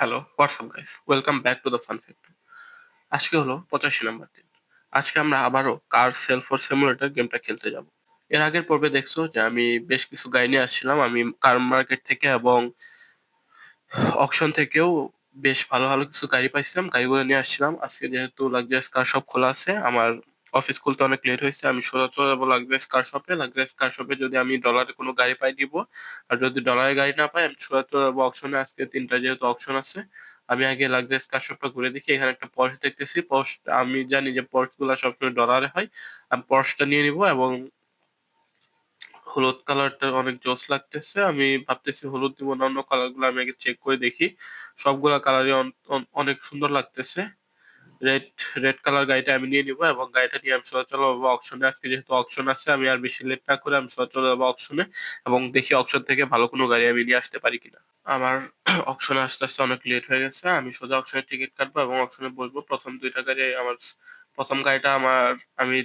Hello WhatsApp guys welcome back to the fun factory আজকে হলো পঁচাশি নাম্বার দিন। আজকে আমরা আবারও কার সেল ফর সিমুলেটর গেমটা খেলতে যাব। এর আগের পর্বে দেখছ যে আমি বেশ কিছু গাড়ি নিয়ে আসছিলাম। আমি কার মার্কেট থেকে এবং অকশন থেকেও বেশ ভালো ভালো কিছু গাড়ি পাইছিলাম। গাড়িগুলো নিয়ে আসছিলাম। আজকে যেহেতু লাক্সারিয়াস কার সব খোলা আছে, আমার অফিস খুলতে অনেক লেট হয়েছে, আমি সোজা চলে যাব লাক্সারিয়াস কার শপে লাক্সারিয়াস কার শপে যদি আমি ডলারে কোনো গাড়ি পাই দিব, আর যদি ডলারে গাড়ি না পাই, আমি সোজা চলে যাব অকশনে আজকে তিনটা যেহেতু অকশন আছে, আমি আগে লাক্সারিয়াস কার শপটা ঘুরে দেখি, এখানে একটা পর্স দেখতেছি পর্স আমি জানি যে পর্সগুলা সবসময় ডলারে হয়, আমি পর্সটা নিয়ে নিব এবং হলুদ কালারটা অনেক জোস লাগতেছে, আমি ভাবতেছি হলুদ দিব অন্য কালারগুলো আমি আগে চেক করে দেখি, সবগুলা কালারই অনেক সুন্দর লাগতেছে। রেড রেড কালার গাড়িটা আমি নিয়ে নিবো এবং গাড়িটা নিয়ে আমি সোজা চলে যাব অকশনে আজকে যেহেতু অপশন আছে, আমি আর বেশি লেট না করে আমি সোজা চলে যাব অকশনে এবং দেখি অপশন থেকে ভালো কোনো গাড়ি আমি নিয়ে আসতে পারি কিনা। আমার অকশনে আস্তে আস্তে অনেক লেট হয়ে গেছে, আমি সোজা অপশনে টিকিট কাটবো এবং অপশনে বসবো। প্রথম দুইটা গাড়ি আমার প্রথম গাড়িটা আমার, আমি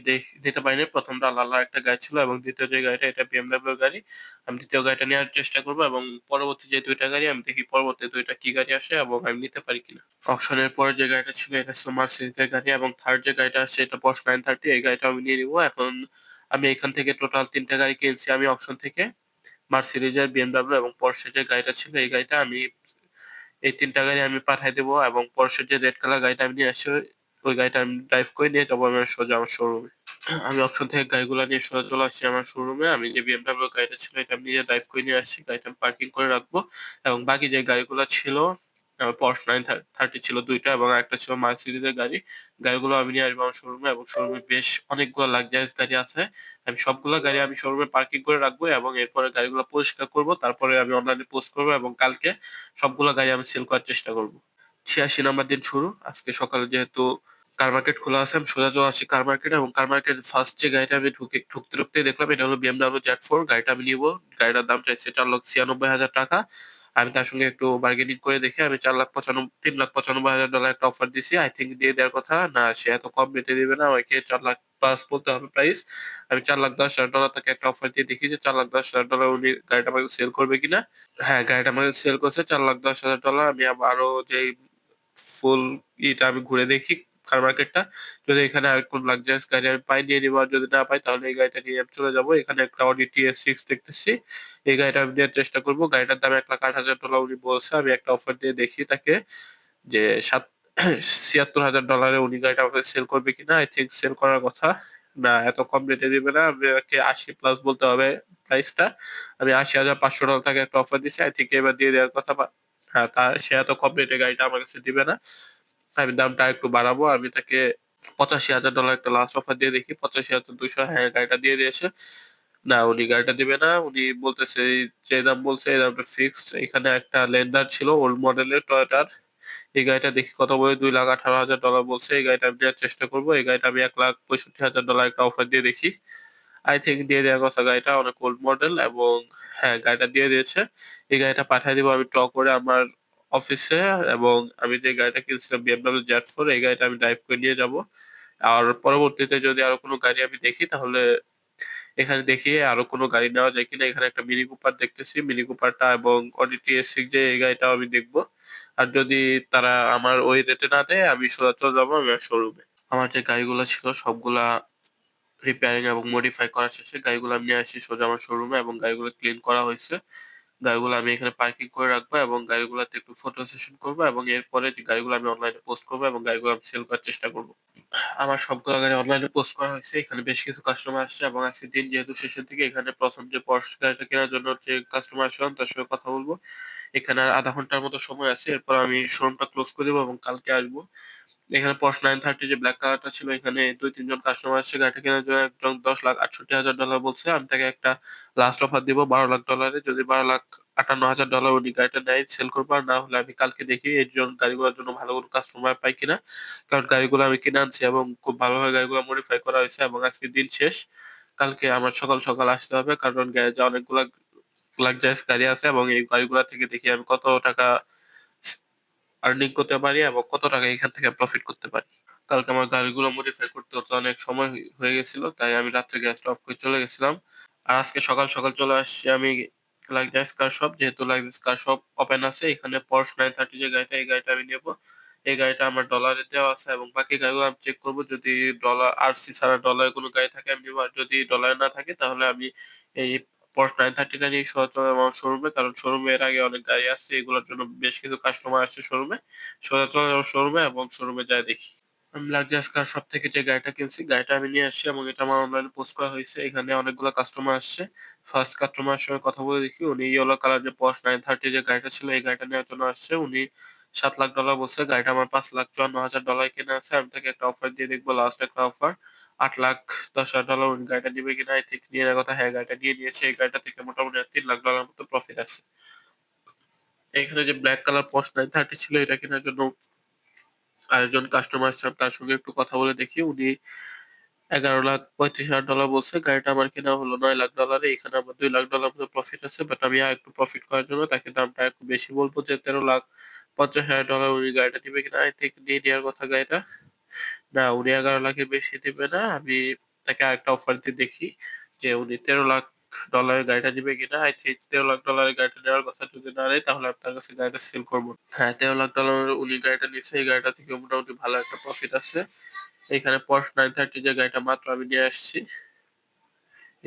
নিতে পারিনি। প্রথমটা লাল একটা গাড়ি ছিল এবং দ্বিতীয় যে গাড়িটা, এটা বিএমডাব্লিউ গাড়ি। আমি দ্বিতীয় গাড়িটা নেওয়ার চেষ্টা করব এবং পরবর্তী যে দুইটা গাড়ি, আমি দেখি পরবর্তী দুইটা কি গাড়ি আসে এবং আমি নিতে পারি কিনা। অপশনের পরে যে গাড়িটা ছিল, এটা ছিল মার্সিডিজের গাড়ি এবং থার্ড যে গাড়িটা আসছে এটা পশ নাইন থার্টি এই গাড়িটা আমি নিয়ে নিবো। এখন আমি এখান থেকে টোটাল তিনটা গাড়ি কিনছি। আমি অপশন থেকে মার্সিডিজের বিএমডাব্লিউ এবং পর্সের যে গাড়িটা ছিল, এই গাড়িটা আমি, এই তিনটা গাড়ি আমি পাঠাই দেবো এবং পর্সের যে রেড কালার গাড়িটা আমি নিয়ে আসছি ওই গাড়িটা আমি ড্রাইভ করে নিয়ে যাব আমার সোজা আমার শোরুমে আমি অপশন থেকে গাড়িগুলো নিয়ে সোজা চলে আসছি আমার শোরুমে আমি যে বিএমডাব্লিউ গাড়িটা ছিল এটা আমি নিজে ড্রাইভ করে নিয়ে আসছি। গাড়িটা আমি পার্কিং করে রাখব। এবং বাকি যে গাড়িগুলো ছিল পর্স নাইন থার্টি ছিল দুইটা এবং একটা ছিল মার্সিডিজের গাড়ি। গাড়িগুলো আমি নিয়ে আসব আমার শোরুমে এবং শোরুমে বেশ অনেকগুলো লাক্সারিয়াস গাড়ি আছে। আমি সবগুলো গাড়ি আমি শোরুমে পার্কিং করে রাখব এবং এরপরে গাড়িগুলো পরিষ্কার করব। তারপরে আমি অনলাইনে পোস্ট করব এবং কালকে সবগুলো গাড়ি আমি সেল করার চেষ্টা করব। ছিয়াশি নাম্বার দিন শুরু। আজকে সকালে যেহেতু কার মার্কেট খোলা আছে, আমি সোজা চলে আসছি কার মার্কেট এবং কার মার্কেট ফার্স্ট যে গাড়িটা আমি ঢুকে, ঢুকতে ঢুকতে দেখলাম এটা হলো বিএমডাব্লিউ জেড ফোর গাড়িটা আমি নিব। গাড়িটার দাম চাইছে চার লক্ষ ছিয়ানব্বই হাজার টাকা। আমি তার সঙ্গে একটু বার্গেনিং করে দেখে আমি চার লাখ পঁচানব্বই, তিন লাখ পঁচানব্বই হাজার ডলার একটা অফার দিছি। আই থিঙ্ক দিয়ে দেওয়ার কথা, না, সে এত কম রেটে দিবে না আমাকে চার লাখ পাঁচ বলতে হবে প্রাইস আমি চার লাখ দশ হাজার ডলার তাকে একটা অফার দিয়ে দেখি যে চার লাখ দশ হাজার ডলার উনি গাড়িটা আমাকে সেল করবে কিনা। হ্যাঁ গাড়িটা আমাকে সেল করছে, চার লাখ দশ হাজার ডলার আমি আরও যে ফুল ইটা আমি ঘুরে দেখি কার মার্কেটটা যদি এখানে আর কোন লাক্সারিয়াস গাড়ি আমি পাই, নিয়ে নিবো, আর যদি না পাই, তাহলে এই গাড়িটা নিয়ে আমি চলে যাব। এখানে একটা অডি টিএস সিক্স দেখতেছি। এই গাড়িটা আমি নেওয়ার চেষ্টা করব। গাড়িটার দাম এক লাখ আট হাজার ডলার উনি বলছে। আমি একটা অফার দিয়ে দেখি তাকে যে সাত ছিয়াত্তর হাজার ডলারে উনি গাড়িটা আমাকে সেল করবে কিনা। আই থিঙ্ক সেল করার কথা। না, এত কম রেটে দিবে না। আমাকে আশি প্লাস বলতে হবে প্রাইসটা আমি আশি হাজার পাঁচশো ডলার তাকে একটা অফার দিচ্ছি আই থিঙ্ক এবার দিয়ে দেওয়ার কথা হ্যাঁ তার সে এত কম রেটে গাড়িটা আমার কাছে দিবে না। আমি দামটা একটু বাড়াবো। আমি তাকে পঁচাশি হাজার ডলার একটা লাস্ট অফার দিয়ে দেখি। পঁচাশি হাজার দুইশো হ্যাঁ গাড়িটা দিয়ে দিয়েছে। না, উনি গাড়িটা দিবে না। উনি বলতেছে যে দাম বলছে, এই দামটা ফিক্সড এখানে একটা লেন্ডার ছিল ওল্ড মডেলের টয়টার এই গাড়িটা দেখি কত বলে? দুই লাখ আঠারো হাজার ডলার বলছে। এই গাড়িটা আমি নেওয়ার চেষ্টা করব। এই গাড়িটা আমি এক লাখ পঁয়ষট্টি হাজার ডলার একটা অফার দিয়ে দেখি। আই থিঙ্ক দিয়ে দেওয়ার কথা, গাড়িটা অনেক ওল্ড মডেল এবং হ্যাঁ গাড়িটা দিয়ে দিয়েছে। এই গাড়িটা পাঠিয়ে দিব আমি টক করে আমার অফিসে এবং আমি যে গাড়িটা কিনছিলাম বিএমডব্লিউ জেড ফোর এই গাড়িটা আমি ড্রাইভ করে নিয়ে যাব। আর পরবর্তীতে যদি আরও কোনো গাড়ি আমি দেখি, তাহলে এখানে দেখি আরও কোনো গাড়ি নেওয়া যায় কিনা। এখানে একটা মিনি কুপার দেখতেছি। মিনি কুপারটা এবং অডি টিএস সিক্স যে এই গাড়িটাও আমি দেখব। আর যদি তারা আমার ওই রেটে না দেয়, আমি সোজা চলে যাব আমার শোরুমে আমার যে গাড়িগুলো ছিল, সবগুলা রিপেয়ারিং এবং মডিফাই করা শেষে গাড়িগুলো আমি নিয়ে আসি সোজা আমার শোরুমে এবং গাড়িগুলো ক্লিন করা হয়েছে। গাড়িগুলো আমি এখানে পার্কিং করে রাখব এবং গাড়িগুলোতে একটু ফটো সেশন করব এবং এরপরে যে গাড়িগুলো আমি অনলাইনে পোস্ট করব এবং গাড়িগুলো আমি সেল করার চেষ্টা করব। আমার সবগুলো গাড়ি অনলাইনে পোস্ট করা হয়েছে, এখানে বেশ কিছু কাস্টমার আসছে এবং আজকে দিন যেহেতু শেষের দিকে, এখানে প্রথম যে পর্স গাড়িটা কেনার জন্য যে কাস্টমার আসলাম তার সঙ্গে কথা বলব। এখানে আর আধা ঘণ্টার মতো সময় আছে, এরপর আমি শোরুমটা ক্লোজ করে দেবো এবং কালকে আসব। এখানে পর্স নাইন থার্টি যে ব্ল্যাক কালারটা ছিল, এখানে দুই, তিনজন কাস্টমার আসছে গাড়িটা কেনার জন্য একজন দশ লাখ আটষট্টি হাজার ডলার বলছে। আমি তাকে একটা লাস্ট অফার দিব, বারো লাখ ডলারে যদি বারো লাখ আটান্ন হাজার ডলার উনি গাড়িটা নেয় সেল করব। আর না হলে আমি কালকে দেখি এই জন্য গাড়িগুলোর জন্য ভালো কোনো কাস্টমার পাই কিনা। কারণ গাড়িগুলো আমি কিনে আনছি এবং খুব ভালোভাবে গাড়িগুলো মডিফাই করা হয়েছে এবং আজকে দিন শেষ। কালকে আমার সকাল সকাল আসতে হবে, কারণ গ্যারেজে অনেকগুলো লাক্সারিয়াস গাড়ি আছে এবং এই গাড়িগুলো থেকে দেখি আমি কত টাকা আর্নিং করতে পারি এবং কত টাকা এখান থেকে প্রফিট করতে পারি। কালকে আমার গাড়িগুলো মডিফাই করতে হতে অনেক সময় হয়ে গেছিল, তাই আমি রাত্রে গ্যাসটা অফ করে চলে গেছিলাম। আর আজকে সকাল সকাল চলে আসছি আমি লাক্সারিয়াস কার শপ যেহেতু লাক্সারিয়াস কার শপ ওপেন আছে, এখানে পর্স নাইন থার্টি যে গাড়িটা, এই গাড়িটা আমি নেব। এই গাড়িটা আমার ডলারে দেওয়া আছে এবং বাকি গাড়িগুলো আমি চেক করব। যদি ডলার আরসি ছাড়া ডলারে কোনো গাড়ি থাকে, আমি নেব। আর যদি ডলারে না থাকে, তাহলে আমি এই Porsche 930 টা নিয়ে সোজা চলে যাব শোরুমে কারণ শোরুমে এর আগে অনেক গাড়ি আসছে এগুলোর জন্য বেশ কিছু কাস্টমার আসছে শোরুমে যাব শোরুমে এবং শোরুমে যাই দেখি। আমি লাক্সারিয়াস কার শপ থেকে যে গাড়িটা কিনছি, গাড়িটা আমি নিয়ে আসছি এবং এটা আমার অনলাইনে পোস্ট করা হয়েছে। এখানে অনেকগুলো কাস্টমার আসছে। ফার্স্ট কাস্টমারের সঙ্গে কথা বলে দেখি। উনি ইয়েলো কালার যে পশ নাইন থার্টি যে গাড়িটা ছিল, এই গাড়িটা নেওয়ার জন্য আসছে। উনি সাত লাখ ডলার বলছে, গাড়িটা আমার পাঁচ লাখ চুয়ান্ন হাজার ডলার কিনে আছে। আমি তাকে একটা অফার দিয়ে দেখব লাস্ট একটা অফার আট লাখ দশ হাজার ডলার উনি গাড়িটা নিবে কিনা আই থিঙ্ক নিয়ে কথা হ্যাঁ গাড়িটা নিয়ে নিয়েছে এই গাড়িটা থেকে মোটামুটি তিন লাখ ডলার মতো প্রফিট আছে। এখানে যে black colour Porsche nine thirty ছিল, এটা কেনার জন্য আরেকজন কাস্টমার ছিলাম তার সঙ্গে একটু কথা বলে দেখি। উনি এগারো লাখ পঁয়ত্রিশ হাজার ডলার বলছে, গাড়িটা আমার কেনা হলো নয় লাখ ডলারে এখানে আমার দুই লাখ ডলার মতো প্রফিট আছে বাট আমি আর একটু প্রফিট করার জন্য তাকে দামটা একটু বেশি বলব যে, তেরো লাখ পঞ্চাশ হাজার ডলার উনি গাড়িটা নিবে কিনা আই থিঙ্ক নিয়ে নেওয়ার কথা গাড়িটা। না, উনি এগারো লাখের বেশি দিবে না। আমি তাকে আরেকটা অফার দিয়ে দেখি যে উনি তেরো লাখ ডলারের গাড়িটা নিবে কিনা। আই থিঙ্ক তেরো লাখ ডলারের গাড়িটা নেওয়ার কথা যদি না নেয়, তাহলে আপনার কাছে গাড়িটা সেল করব। হ্যাঁ তেরো লাখ ডলারের উনি গাড়িটা নিচ্ছে এই গাড়িটা থেকে মোটামুটি ভালো একটা প্রফিট আছে। এখানে পশ নাইন থার্টি যে গাড়িটা মাত্র আমি নিয়ে আসছি।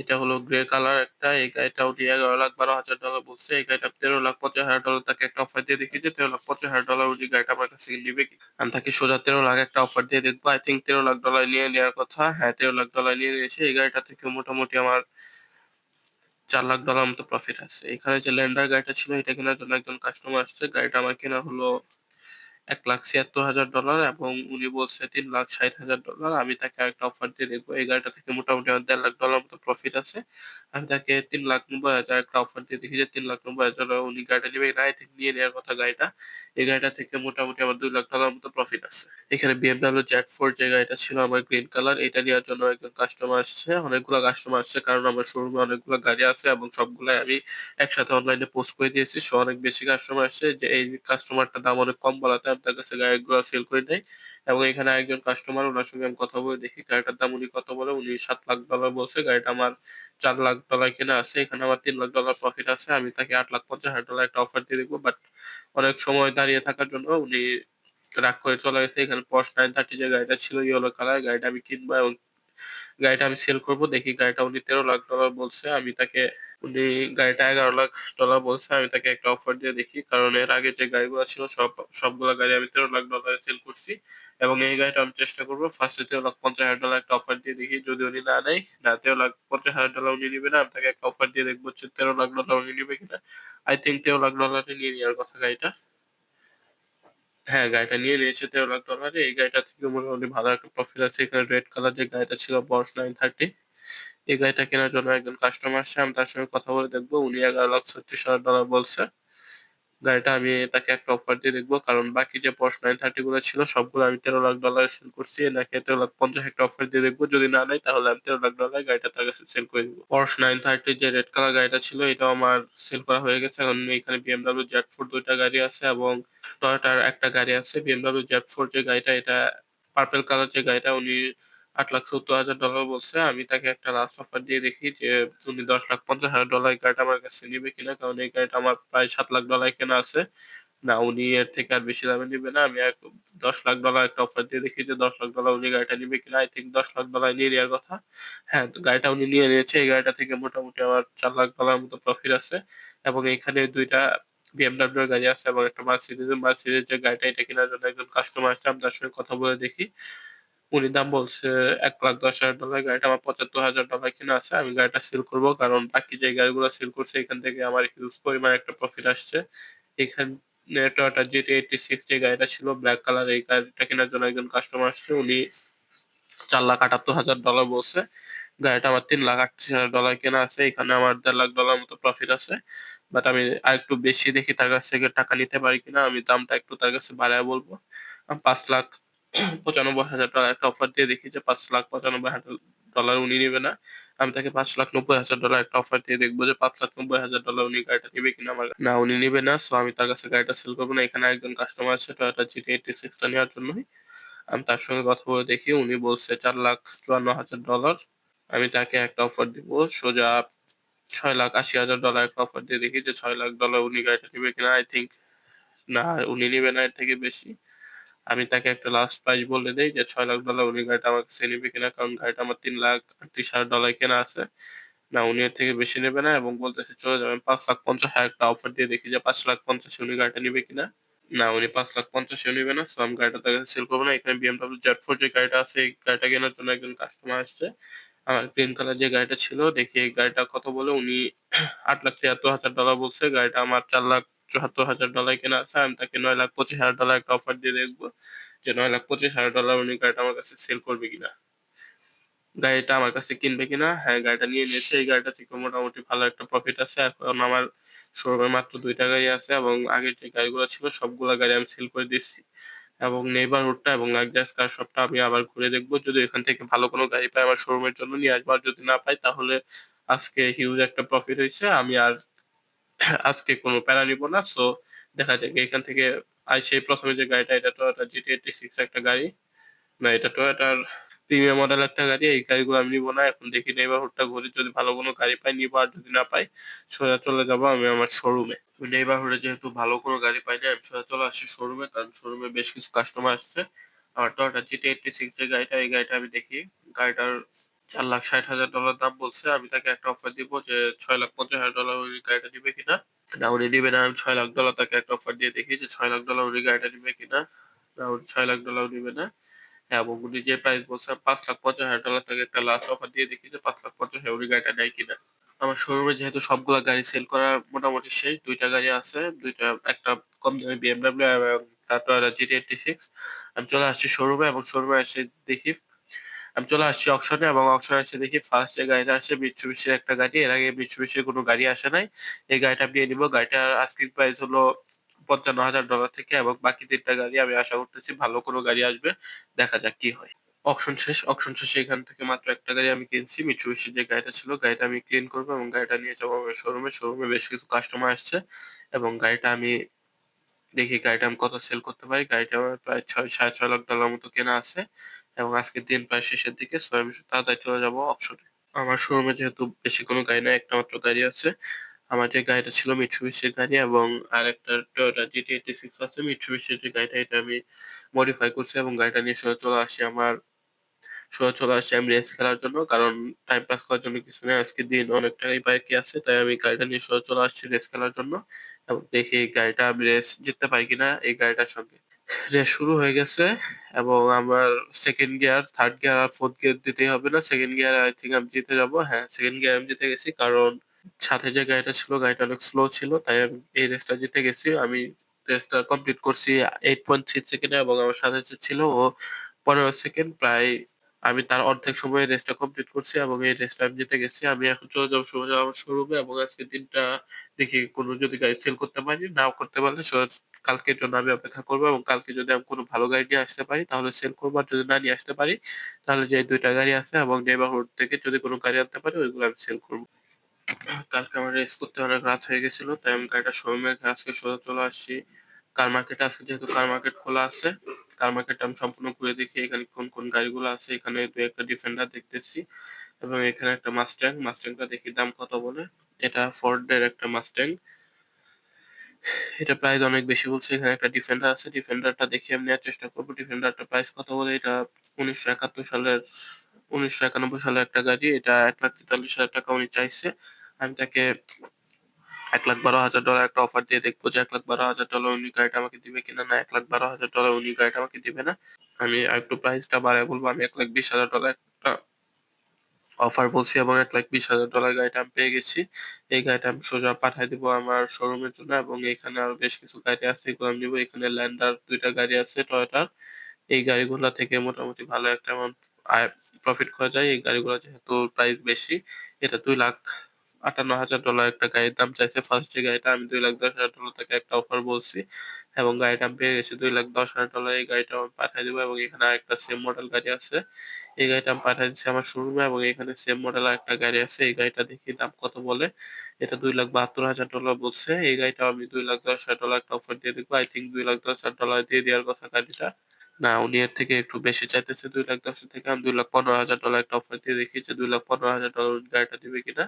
এটা হলো গ্রে কালার একটা, এই গাড়িটা উনি এগারো লাখ বারো হাজার ডলার বলছে। এই গাড়িটা তেরো লাখ পঞ্চাশ হাজার ডলার তাকে একটা অফার দিয়ে দেখি যে তেরো লাখ পঞ্চাশ হাজার ডলার উনি গাড়িটা আমার কাছে নিবে কি? আমি তাকে সোজা তেরো লাখ একটা অফার দিয়ে দেখব। আই থিঙ্ক তেরো লাখ ডলার নিয়ে নেওয়ার কথা। হ্যাঁ তেরো লাখ ডলার নিয়ে নিয়েছে। এই গাড়িটা থেকে মোটামুটি আমার চার লাখ ডলার মতো প্রফিট আছে। এখানে যে ল্যান্ডার গাড়িটা ছিল, এটা কেনার জন্য একজন কাস্টমার আসছে। গাড়িটা আমার কেনা হলো এক লাখ ছিয়াত্তর হাজার ডলার এবং উনি বলছে তিন লাখ ষাট হাজার ডলার আমি তাকে আরেকটা অফার দিয়ে দেখব। এই গাড়িটা থেকে মোটামুটি আমার দেড় লাখ ডলার মতো প্রফিট আছে। আমি তাকে তিন লাখ নব্বই হাজার একটা অফার দিয়ে দেখি যে তিন লাখ নব্বই হাজার উনি গাড়িটা নেবে না থেকে নিয়ে নেওয়ার কথা গাড়িটা। এই গাড়িটা থেকে মোটামুটি আমার দুই লাখ ডলার মতো প্রফিট আছে। এখানে বিএমডাব্লিউ জেড ফোর যে গাড়িটা ছিল, আমার গ্রিন কালার এটা নেওয়ার জন্য একজন কাস্টমার আসছে। অনেকগুলো কাস্টমার আসছে কারণ আমার শোরুমে অনেকগুলো গাড়ি আছে এবং সবগুলাই আমি একসাথে অনলাইনে পোস্ট করে দিয়েছি। সো অনেক বেশি কাস্টমার আসছে যে এই কাস্টমারটার দাম অনেক কম বলাতে আমি তার কাছে গাড়িগুলো সেল করে দেয় এবং এখানে একজন কাস্টমার ওনার সঙ্গে আমি কথা বলে দেখি গাড়িটার দাম উনি কত বলে, উনি সাত লাখ ডলার বলছে, গাড়িটা আমার চার লাখ ডলার কেনা আছে, এখানে আমার তিন লাখ ডলার প্রফিট আছে, আমি তাকে আট লাখ পঞ্চাশ হাজার ডলার একটা অফার দিয়ে দেখব বাট অনেক সময় দাঁড়িয়ে থাকার জন্য উনি রাগ করে চলে গেছে। এখানে পর্স নাইন থার্টি যে গাড়িটা ছিল ইয়েলো কালার গাড়িটা আমি কিনবো এবং গাড়িটা আমি সেল করব, দেখি গাড়িটা উনি তেরো লাখ ডলার বলছে, আমি তাকে উনি গাড়িটা এগারো লাখ ডলার বলছে, আমি তাকে একটা অফার দিয়ে দেখি। কারণ এর আগে যে গাড়িগুলো ছিল, সব, সবগুলো গাড়ি আমি তেরো লাখ ডলারে সেল করছি। এবং এই গাড়িটা আমি চেষ্টা করব ফার্স্টে তেরো লাখ পঞ্চাশ হাজার ডলার একটা অফার দিয়ে দেখি। যদি উনি না নেয়, না, তেরো লাখ পঞ্চাশ হাজার ডলার উনি নিবে না, আমি তাকে একটা অফার দিয়ে দেখব হচ্ছে তেরো লাখ ডলার উনি নিবে কিনা। আই থিঙ্ক তেরো লাখ ডলারে নিয়ে নেওয়ার কথা গাড়িটা। হ্যাঁ গাড়িটা নিয়ে নিয়েছে তেরো লাখ ডলারে এই গাড়িটা থেকে মোটামুটি ভালো একটা প্রফিট আছে। এখানে রেড কালার যে গাড়িটা ছিল বস নাইন থার্টি এই গাড়িটা কেনার জন্য একজন কাস্টমার আসছে, আমি তার সঙ্গে কথা বলে দেখব। উনি এগারো লাখ ছত্রিশ হাজার ডলার বলছে। গাড়িটা আমি তাকে একটা অফার দিয়ে দেখব, কারণ বাকি যে পর্স নাইন থার্টি গুলো ছিল, সবগুলো আমি তেরো লাখ ডলারে সেল করছি। নাকি তেরো লাখ পঞ্চাশ একটা অফার দিয়ে দেখব। যদি না নেয়, তাহলে আমি তেরো লাখ ডলার গাড়িটা তার কাছে সেল করে দিবো। পর্স নাইন থার্টি যে রেড কালার গাড়িটা ছিল, এটাও আমার সেল করা হয়ে গেছে। এখন এখানে বিএমডাব্লিউ জেড ফোর দুইটা গাড়ি আছে এবং টয়োটার একটা গাড়ি আছে। বিএমডাব্লিউ জেড ফোর যে গাড়িটা, এটা পার্পেল কালার যে গাড়িটা, উনি আট লাখ সত্তর হাজার ডলার বলছে। আমি তাকে একটা লাস্ট অফার দিয়ে দেখি যে, উনি দশ লাখ পঞ্চাশ হাজার ডলার গাড়িটা আমার কাছে নিবে কিনা, কারণ এই গাড়িটা আমার প্রায় সাত লাখ ডলার কেনা আছে। না, উনি এর থেকে আর বেশি দামে নিবে না। আমি দশ লাখ ডলার একটা অফার দিয়ে দেখি যে, দশ লাখ ডলার উনি গাড়িটা নিবে কিনা। আই থিঙ্ক দশ লাখ ডলার নিয়ে নেওয়ার কথা। হ্যাঁ গাড়িটা উনি নিয়ে নিয়েছে। এই গাড়িটা থেকে মোটামুটি আমার চার লাখ ডলার মতো প্রফিট আছে। এবং এখানে দুইটা বিএমডাব্লিউ গাড়ি আছে এবং একটা মার্সিডিজ মার্সিডিজ যে গাড়িটা, এটা কেনার জন্য একজন কাস্টমার আসছে আমি তার সঙ্গে কথা বলে দেখি। উনি দাম বলছে, এক লাখ দশ হাজার ডলার গাড়িটা আমার পঁচাত্তর হাজার ডলার কিনা আছে, আমি গাড়িটা সেল করব, কারণ বাকি যে গাড়িগুলো সেল করছে, এখান থেকে আমার হিউজ পরিমাণ একটা প্রফিট আসছে। এখানে টয়োটা জিটি এইটটি সিক্স যে গাড়িটা ছিল ব্ল্যাক কালার এই গাড়িটা কেনার জন্য একজন কাস্টমার আসছে, উনি চার লাখ আটাত্তর হাজার ডলার বলছে। গাড়িটা আমার তিন লাখ আটত্রিশ হাজার ডলার কেনা আছে, এখানে আমার দেড় লাখ ডলার মতো প্রফিট আছে। বাট আমি আর একটু বেশি দেখি, তার কাছ থেকে টাকা নিতে পারি কিনা, আমি দামটা একটু তার কাছে বাড়ায় বলব। পাঁচ লাখ পঁচানব্বই হাজার টাকা একটা অফার দিয়ে দেখি যে পাঁচ লাখ পঁচানব্বই হাজার ডলার উনি নেবে না। আমি তাকে পাঁচ লাখ নব্বই হাজার ডলার একটা অফার দিয়ে দেখব যে পাঁচ লাখ নব্বই হাজার ডলার উনি গাড়িটা নেবে কিনা আমার না, উনি নেবে না। সো আমি তার কাছে গাড়িটা সেল করব না। এখানে একজন কাস্টমার আছে টয়োটা জিটি এইটটি সিক্সটা নেওয়ার জন্যই। আমি তার সঙ্গে কথা বলে দেখি। উনি বলছে চার লাখ চুয়ান্ন হাজার ডলার আমি তাকে একটা অফার দিব। সোজা ছয় লাখ আশি হাজার ডলার একটা অফার দিয়ে দেখি যে ছয় লাখ ডলার উনি গাড়িটা নেবে কিনা। আই থিঙ্ক না, উনি নেবে না এর থেকে বেশি। আমি তাকে একটা লাস্ট প্রাইস বলে দেই যে ছয় লাখ ডলার উনি গাড়িটা আমাকে কাছে নেবে কিনা, কারণ গাড়িটা আমার তিন লাখ আটত্রিশ হাজার ডলার কেনা আছে। না, উনি এর থেকে বেশি নেবে না এবং বলতেছে, চলে যাবেন পাঁচ লাখ পঞ্চাশ হাজার একটা অফার দিয়ে দেখি যে পাঁচ লাখ পঞ্চাশে উনি গাড়িটা নেবে কিনা। না, উনি পাঁচ লাখ পঞ্চাশে নেবে না সো আমি গাড়িটা তাকে সেল করব না। এখানে বিএমডাব্লিউ জেড ফোর যে গাড়িটা আছে, এই গাড়িটা কেনার জন্য একজন কাস্টমার আসছে। আমার গ্রিন কালার যে গাড়িটা ছিল, দেখি এই গাড়িটা কত বলে, উনি আট লাখ তিয়াত্তর হাজার ডলার বলছে। গাড়িটা আমার চার লাখ চুয়াত্তর হাজার ডলার কেনা আছে, আমি তাকে নয় লাখ পঁচিশ হাজার ডলার একটা অফার দিয়ে দেখব যে নয় লাখ পঁচিশ হাজার ডলার উনি গাড়িটা আমার কাছে সেল করবে কিনা। গাড়িটা আমার কাছে কিনবে কিনা? হ্যাঁ গাড়িটা নিয়ে নিয়েছে। এই গাড়িটা থেকে মোটামুটি ভালো একটা প্রফিট আছে। এখন আমার শোরুমে মাত্র দুইটা গাড়ি আছে এবং আগের যে গাড়িগুলো ছিল, সবগুলো গাড়ি আমি সেল করে দিচ্ছি এবং নেইবারহুডটা এবং লাক্সারিয়াস কার শপটা আমি আবার ঘুরে দেখব। যদি এখান থেকে ভালো কোনো গাড়ি পাই আমার শোরুমের জন্য নিয়ে আসব আর যদি না পাই, তাহলে আজকে হিউজ একটা প্রফিট হয়েছে। আমি আর আজকে কোনো প্যারা নিব না সো দেখা যাক, এখান থেকে আই সেই প্রথমে যে গাড়িটা, এটা তো টয়োটা জিটি এইটটি সিক্স একটা গাড়ি। না, এটা তো টয়োটার প্রিমিয়াম মডেল একটা গাড়ি, এই গাড়িগুলো আমি নিবো না, এখন দেখি নেইবারহুডটা ঘুরে যদি ভালো কোনো গাড়ি পাই, নিবো, আর যদি না পাই, সোজা চলে যাব আমি আমার শোরুমে নেইবারহুডে যেহেতু ভালো কোনো গাড়ি পাই না, আমি সোজা চলে আসছি শোরুমে কারণ শোরুমে বেশ কিছু কাস্টমার আসছে। আমার টয়োটা জিটি এইটটি সিক্স যে গাড়িটা, এই গাড়িটা আমি দেখি। গাড়িটার চার লাখ ষাট হাজার ডলার দাম বলছে। আমি তাকে একটা অফার দিব যে ছয় লাখ পঞ্চাশ হাজার ডলার ওই গাড়িটা নিবে কিনা। না, উনি নিবে না, আমি ছয় লাখ ডলার তাকে একটা অফার দিয়ে দেখি যে ছয় লাখ ডলার উনি গাড়িটা নিবে কিনা। না, উনি ছয় লাখ ডলার নিবে না। এবং উনি যে প্রাইস বলছে, পাঁচ লাখ পঞ্চাশ হাজার ডলার তাকে একটা লাস্ট অফার দিয়ে দেখি যে পাঁচ লাখ পঞ্চাশ হাজার উনি গাড়িটা নেয় কিনা। আমার শোরুমে যেহেতু সবগুলা গাড়ি সেল করা মোটামুটি শেষ, দুইটা গাড়ি আছে, দুইটা, একটা কম দামি বিএমডাব্লিউ এবং টাটা জিটি এইটটি সিক্স আমি চলে আসছি শোরুমে এবং শোরুমে এসে দেখি আমি চলে আসছি অকশনে এবং অকশনে এসে দেখি ফার্স্ট যে গাড়িটা আসে মিৎসুবিশির একটা গাড়ি। এর আগে মিৎসুবিশির কোনো গাড়ি আসে নাই। এই গাড়িটা নিয়ে নিব। গাড়িটার আস্কিং প্রাইস হলো পঞ্চান্ন হাজার ডলার থেকে এবং বাকি তিনটা গাড়ি আমি আশা করতেছি ভালো কোনো গাড়ি আসবে। দেখা যাক কি হয়। অকশন শেষ। অকশন শেষে এখান থেকে মাত্র একটা গাড়ি আমি কিনছি। মিৎসুবিশির যে গাড়িটা ছিল, গাড়িটা আমি ক্লিন করব এবং গাড়িটা নিয়ে যাব আমার শোরুমে শোরুমে বেশ কিছু কাস্টমার আসছে এবং গাড়িটা আমি দেখি গাড়িটা আমি কত সেল করতে পারি। গাড়িটা আমার প্রায় ছয়, সাড়ে ছয় লাখ ডলার মতো কেনা আছে। এবং আজকের দিন প্রায় শেষের দিকে সো আমি তাড়াতাড়ি চলে যাব অপশনে আমার শোরুমে যেহেতু বেশি কোনো গাড়ি নাই, একটা মাত্র গাড়ি আছে। আমার যে গাড়িটা ছিল মিৎসুবিশির গাড়ি এবং আর একটা টয়োটা জিটি এইটটি সিক্স আছে মিৎসুবিশির যে গাড়িটা, এটা আমি মডিফাই করছি এবং গাড়িটা নিয়ে সোজা চলে আসি আমার সোজা চলে আসি আমি রেস খেলার জন্য কারণ টাইম পাস করার জন্য কিছু নেই। আজকে দিন অনেকটাই বাইকে আছে, তাই আমি গাড়িটা নিয়ে সোজা চলে আসছি রেস খেলার জন্য এবং দেখি এই গাড়িটা আমি রেস জিততে পারি কিনা এই গাড়িটার সঙ্গে। রেস শুরু হয়ে গেছে এবং আমার সেকেন্ড গিয়ার থার্ড গিয়ার আর ফোর্থ গিয়ার দিতেই হবে না। সেকেন্ড গিয়ার আই থিঙ্ক আমি জিতে যাব। হ্যাঁ সেকেন্ড গিয়ার আমি জিতে গেছি কারণ সাথে যে গাড়িটা ছিল, গাড়িটা অনেক স্লো ছিল, তাই আমি এই রেসটা জিতে গেছি। আমি রেসটা কমপ্লিট করছি এইট পয়েন্ট থ্রি সেকেন্ডে এবং আমার সাথে ছিল ও পনেরো সেকেন্ড প্রায় আমি তার অর্ধেক সময়ে রেসটা কমপ্লিট করছি এবং এই রেসটা আমি জিতে গেছি। আমি এখন চলে যাব সোজা আমার শোরুমে এবং আজকে দিনটা দেখি কোনো যদি গাড়ি সেল করতে পারি, নাও করতে পারলে কালকের জন্য আমি অপেক্ষা করব এবং কালকে যদি আমি কোনো ভালো গাড়ি নিয়ে আসতে পারি, তাহলে সেল করব। আর যদি না নিয়ে আসতে পারি, তাহলে যে দুইটা গাড়ি আছে এবং নেইবারহুড থেকে যদি কোনো গাড়ি আনতে পারি, ওইগুলো আমি সেল করব। কালকে আমার রেস করতে অনেক রাত হয়ে গেছিল, তাই আমি গাড়িটা শোরুমে আজকে সোজা চলে আসছি। কার মার্কেট আজকে যেহেতু কার মার্কেট খোলা আছে, কার মার্কেটটা আমি সম্পূর্ণ ঘুরে দেখি এখানে কোন কোন গাড়িগুলো আছে, এখানে দু একটা ডিফেন্ডার দেখতেছি, এবং এখানে একটা মাস্ট্যাং মাস্ট্যাংটা দেখি দাম কত বলে, এটা ফোর্ডের একটা মাস্ট্যাং এটা প্রাইস অনেক বেশি বলছে, এখানে একটা ডিফেন্ডার আছে ডিফেন্ডারটা দেখে আমি নেওয়ার চেষ্টা করব ডিফেন্ডারটা প্রাইস কত বলে, এটা উনিশশো একাত্তর সালের, উনিশশো একানব্বই সালের একটা গাড়ি, এটা এক লাখ তেতাল্লিশ হাজার টাকা উনি চাইছে, আমি তাকে এক লাখ বারো হাজার ডলার একটা অফার দিয়ে দেখব যে এক লাখ বারো হাজার ডলার উনি গাড়িটা আমাকে দিবে কিনা না, এক লাখ বারো হাজার ডলার উনি গাড়িটা আমাকে দিবে না। আমি একটু প্রাইসটা বাড়ায় বলব, আমি এক লাখ বিশ হাজার ডলার একটা অফার বলছি এবং এক লাখ বিশ হাজার ডলার গাড়িটা আমি পেয়ে গেছি। এই গাড়িটা আমি সোজা পাঠিয়ে দিব আমার শোরুমের জন্য এবং এখানে আরও বেশ কিছু গাড়ি আছে, এগুলো আমি নিবো। এখানে ল্যান্ডার দুইটা গাড়ি আছে টয়টার এই গাড়িগুলা থেকে মোটামুটি ভালো একটা অ্যামাউন্ট প্রফিট করা যায়। এই গাড়িগুলো যেহেতু প্রাইস বেশি, এটা দুই লাখ আটান্ন হাজার ডলার একটা গাড়ির দাম চাইছে। ফার্স্ট যে গাড়িটা আমি দুই লাখ দশ হাজার ডলার থেকে একটা অফার বলছি এবং গাড়িটা পেয়ে গেছি দুই লাখ দশ হাজার ডলার এই গাড়িটা আমি পাঠিয়ে দেবো এবং এখানে আরেকটা সেম মডেল গাড়ি আছে। এই গাড়িটা আমি পাঠিয়ে দিচ্ছি আমার শোরুমে এবং এখানে সেম মডেল একটা গাড়ি আছে। এই গাড়িটা দেখি দাম কত বলে। এটা দুই লাখ বাহাত্তর হাজার ডলার বলছে। এই গাড়িটা আমি দুই লাখ দশ হাজার ডলার একটা অফার দিয়ে দেখব। আই থিঙ্ক দুই লাখ দশ হাজার ডলার দিয়ে দেওয়ার কথা গাড়িটা। না, উনি এর থেকে একটু বেশি চাইতেছে দুই লাখ দশ থেকে। আমি দুই লাখ পনেরো হাজার ডলার একটা অফার দিয়ে দেখি যে দুই লাখ পনেরো হাজার ডলার উনি গাড়িটা দিবে কিনা?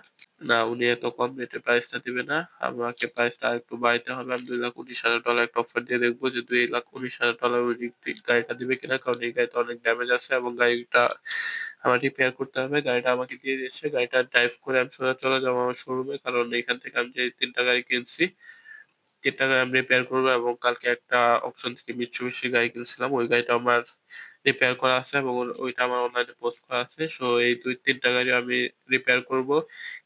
না, উনি এত কম রেটে প্রাইসটা দিবে না। আমাকে প্রাইসটা একটু বাড়াইতে হবে। আমি দুই লাখ উনিশ হাজার ডলার একটা অফার দিয়ে দেখব যে দুই লাখ উনিশ হাজার ডলার উনি গাড়িটা দিবে কিনা, কারণ এই গাড়িটা অনেক ড্যামেজ আছে এবং গাড়িটা আমার রিপেয়ার করতে হবে। গাড়িটা আমাকে দিয়ে দিয়েছে। গাড়িটা ড্রাইভ করে আমি সোজা চলে যাব আমার শোরুমে কারণ এখান থেকে আমি যে তিনটা গাড়ি কিনছি গাড়ি আমি রিপেয়ার করব এবং কালকে একটা অপশন থেকে মিৎসুবিশি গাড়ি কিনছিলাম, ওই গাড়িটা আমার রিপেয়ার করা আছে এবং ওইটা আমার অনলাইনে পোস্ট করা আছে। সো এই দুই তিনটা গাড়ি আমি রিপেয়ার করব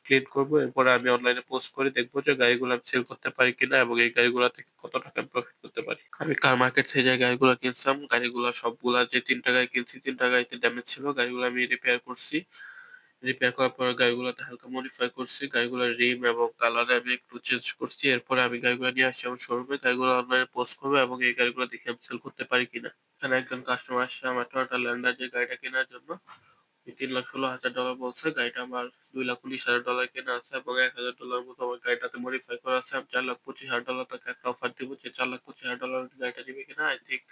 ক্লিন করব, এরপরে আমি অনলাইনে পোস্ট করে দেখব যে গাড়িগুলো আমি সেল করতে পারি কিনা এবং এই গাড়িগুলো থেকে কত টাকা প্রফিট করতে পারি। আমি কার মার্কেট থেকে যে গাড়িগুলো কিনছিলাম, গাড়িগুলো সবগুলা যে তিনটা গাড়ি কিনছি, তিনটা গাড়িতে ড্যামেজ ছিল, গাড়িগুলো আমি রিপেয়ার করছি। রিপেয়ার করার পর গাড়িগুলোতে হালকা মডিফাই করছি, গাড়িগুলোর রিম এবং কালারে আমি একটু চেঞ্জ করছি, এরপরে আমি গাড়িগুলো নিয়ে আসছি আমার শোরুমে গাড়িগুলো অনলাইনে পোস্ট করব এবং এই গাড়িগুলো দেখে আমি সেল করতে পারি কিনা। এখানে একজন কাস্টমার আসছে, আমার টয়োটা ল্যান্ডার যে গাড়িটা কেনার জন্য। তিন লাখ ষোলো হাজার ডলার বলছে, গাড়িটা আমার দুই লাখ উনিশ হাজার ডলার কেনা আছে এবং এক হাজার ডলার মতো আমার গাড়িটাতে মডিফাই করা আছে। আমি চার লাখ পঁচিশ হাজার ডলার তাকে একটা অফার দিব, যে চার লাখ পঁচিশ হাজার ডলার গাড়িটা দিবে কিনা আই থিঙ্ক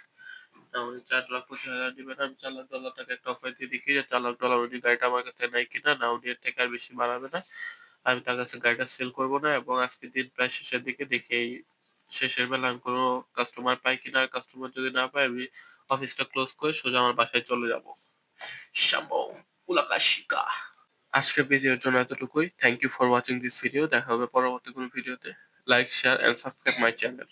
উনি চার লাখ পঁচিশ হাজার দিবেন। আমি চার লাখ ডলার তাকে একটা অফার দিয়ে দেখি যে চার লাখ ডলার উনি গাড়িটা আমার কাছে নাই কিনা না উনি এর থেকে আর বেশি বাড়াবে না। আমি তার কাছে গাড়িটা সেল করব না এবং আজকে দিন প্রায় শেষের দিকে দেখি এই শেষের বেলা আমি কোনো কাস্টমার পাই কিনা। কাস্টমার যদি না পাই আমি অফিসটা ক্লোজ করে সোজা আমার বাসায় চলে যাব। শাম্বো উলাকাশিকা। আজকের ভিডিওর জন্য এতটুকুই। Thank you for watching this video দেখা হবে পরবর্তী কোনো ভিডিওতে like share and subscribe my channel